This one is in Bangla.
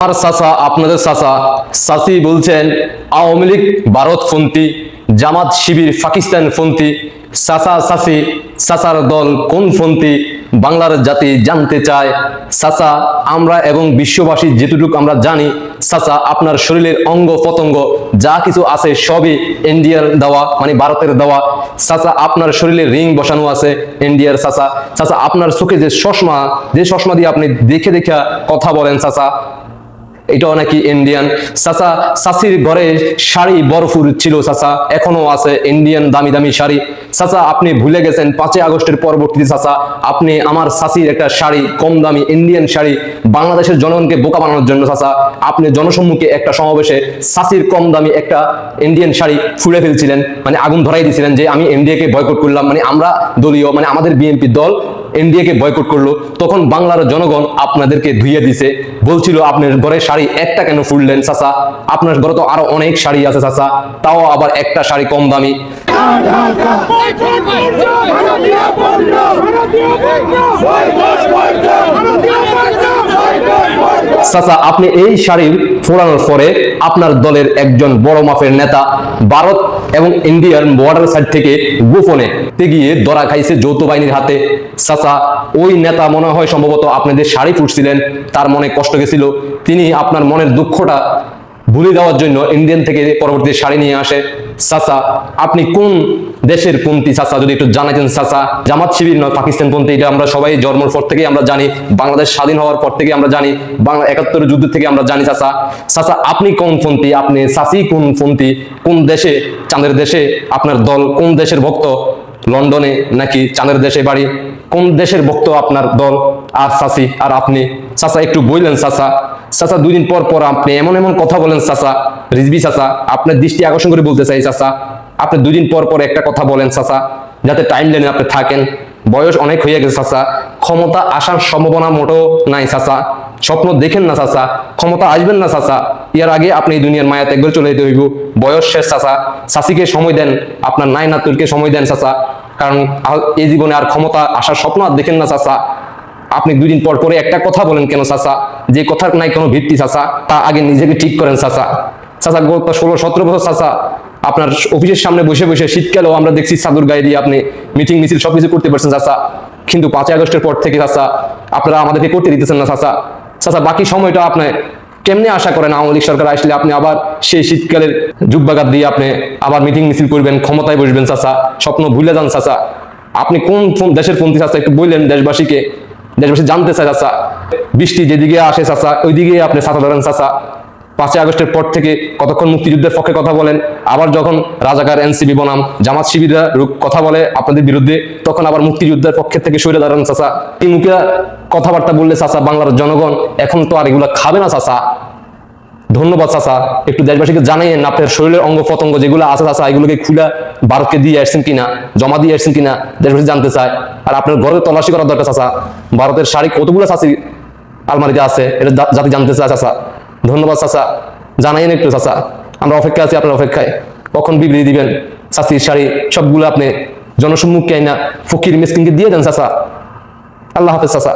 আমার চাচা, আপনাদের চাচা, চাচি বলছেন, আওয়ামী লীগ, ভারতপন্থী, জামাত শিবির, পাকিস্তান পন্থী, চাচা, চাচি, চাচার দল কোন পন্থী, বাংলার জাতি জানতে চায়। চাচা, আমরা এবং বিশ্ববাসী যেটুকু আমরা জানি, চাচা, আপনার শরীরের অঙ্গ পতঙ্গ, যা কিছু আছে সবই ইন্ডিয়ার দেওয়া মানে ভারতের দেওয়া। চাচা, আপনার শরীরে রিং বসানো আছে ইন্ডিয়ার চাচা। চাচা, আপনার চোখে যে চশমা যে চশমা দিয়ে আপনি দেখে দেখে কথা বলেন, চাচা। এটাও নাকি ইন্ডিয়ান চাচা, চাচির ঘরে শাড়ি বরফুর ছিল চাচা এখনও আছে ইন্ডিয়ান দামি দামি শাড়ি। চাচা, আপনি ভুলে গেছেন, পাঁচই আগস্টের পরবর্তীতে চাচা, আপনি আমার চাচির একটা শাড়ি, কম দামি ইন্ডিয়ান শাড়ি, বাংলাদেশের জনগণকে বোকা বানানোর জন্য চাচা, আপনি জনসম্মুখে একটা সমাবেশে চাচির কম দামি একটা ইন্ডিয়ান শাড়ি ফুড়ে ফেলছিলেন মানে আগুন ধরাই দিয়েছিলেন যে আমি ইন্ডিয়াকে বয়কট করলাম মানে আমরা দলীয় মানে আমাদের বিএনপি দল ইন্ডিয়াকে বয়কট করল, তখন বাংলার জনগণ আপনাদেরকে ধুইয়ে দিছে, বলছিল আপনার ঘরে শাড়ি একটা কেন ফুললেন চাচা? আপনার ঘরে তো আরও অনেক শাড়ি আছে, চাচা। তাও আবার একটা শাড়ি কম দামি ভারতীয় পণ্য ভারতীয় পণ্য বয়কট বয়কট ভারতীয় পণ্য বয়কট বয়কট চাচা, আপনি এই শাড়ি ফোড়ানোর পরে আপনার দলের একজন বড় মাপের নেতা ভারত এবং ইন্ডিয়ার বর্ডার সাইড থেকে গোপনে গিয়ে ধরা খাইছে যৌথ বাহিনীর হাতে। চাচা, ওই নেতা মনে হয় সম্ভবত আপনাদের শাড়ি ফুটছিলেন, তার মনে কষ্ট গেছিল। তিনি আপনার মনের দুঃখটা ভুলে দেওয়ার জন্য ইন্ডিয়ান থেকে পরবর্তী শাড়ি নিয়ে আসে। চাচা, আপনি কোন দেশের পন্থী চাচা? যদি একটু জানাতেন চাচা, জামাত শিবির নয়, পাকিস্তান পন্থী, এটা আমরা সবাই জন্মের পর থেকেই আমরা জানি, বাংলাদেশ স্বাধীন হওয়ার পর থেকে আমরা জানি, বাংলা একাত্তর যুদ্ধ থেকে আমরা জানি চাচা। চাচা, আপনি কোন পন্থী? আপনি চাচি কোন পন্থী? কোন দেশে, চাঁদের দেশে আপনার দল? কোন দেশের ভক্ত? লন্ডনে নাকি চাঁদের দেশে বাড়ি? কোন দেশের ভক্ত আপনার দল? আর চাচি, আর আপনি? চাচা, একটু বললেন চাচা চাচা দুই দিন পর পর আপনি এমন এমন কথা বলেন চাচা রিজবি চাচা, আপনার দৃষ্টি আকর্ষণ করে বলতে চাই চাচা। আপনি দুই দিন পর পর একটা কথা বলেন চাচা, যাতে টাইম লাইনে আপনি থাকেন। বয়স অনেক হয়ে গেছে চাচা, ক্ষমতা আসার সম্ভাবনা মোটেও নাই চাচা। স্বপ্ন দেখেন না চাচা, ক্ষমতা আসবেন না চাচা। ইয়ার আগে আপনি এই দুনিয়ার মায়া ত্যাগ চলে যেতে হইব। বয়স শেষ চাচা, চাচিকে সময় দেন, আপনার নাই নাতুরকে সময় দেন চাচা। কারণ এই জীবনে আর ক্ষমতা আসার স্বপ্ন আর দেখেন না চাচা। আপনি দুই দিন পর পরে একটা কথা বলেন কেন চাচা? যে কথার নাই কোনো ভিত্তি চাচা, তা আগে নিজেকে ঠিক করেন চাচা। চাচা, গত ষোলো, সতেরো বছর চাচা, আপনার অফিসের সামনে বসে বসে শীতকালেও আমরা দেখছি চাদর গায়ে দিয়ে আপনি মিটিং মিছিল সবকিছু করতে পারছেন চাচা। কিন্তু পাঁচই আগস্টের পর থেকে চাচা, আপনারা আমাদেরকে করতে দিতেছেন না চাচা। চাচা, বাকি সময়টা আপনি কেমনে আশা করেন আওয়ামী লীগ সরকার আসলে আপনি আবার সেই শীতকালের যুগবাগাত দিয়ে আপনি আবার মিটিং মিছিল করবেন, ক্ষমতায় বসবেন চাচা, স্বপ্ন ভুলে যান চাচা। আপনি কোন দেশের পন্থী চাচা একটু বললেন দেশবাসীকে। দেশবাসী জানতে চায় চাচা, বৃষ্টি যেদিকে আসে চাচা, ওইদিকে আপনি ছাতা ধরেন চাচা। পাঁচই আগস্টের পর থেকে কতক্ষণ মুক্তিযুদ্ধের পক্ষে কথা বলেন, আবার যখন রাজাকার এনসিবি বনাম, জামাত শিবিরা কথা বলে আপনাদের বিরুদ্ধে, তখন আবার মুক্তিযুদ্ধের পক্ষে থেকে সরে দাঁড়ান চাচা। কি মুখে কথাবার্তা বললে চাচা বাংলার জনগণ এখন তো আর এগুলো খাবে না চাচা। ধন্যবাদ, চাচা। একটু দেশবাসীকে জানাইয়েন আপনার শরীরের অঙ্গ পতঙ্গ যেগুলো আছে, চাচা, এগুলোকে খুলে ভারতকে দিয়ে আসছেন কিনা, জমা দিয়ে আসছেন কিনা, দেশবাসী জানতে চায়। আর আপনার ঘরে তল্লাশি করার দরকার, চাচা। ভারতের শাড়ি কতগুলো চাচি আলমারিতে আছে, এটা জাতি জানতে চায়, চাচা। ধন্যবাদ, চাচা। জানাইয়েন একটু, চাচা। আমরা অপেক্ষা আছি আপনার অপেক্ষায়। কখন বিবৃতি দিবেন? চাচির শাড়ি সবগুলো আপনি জনসম্মুখে আইনা ফকির মিসকিনকে দিয়ে দেন, চাচা। আল্লাহ হাফেজ, চাচা।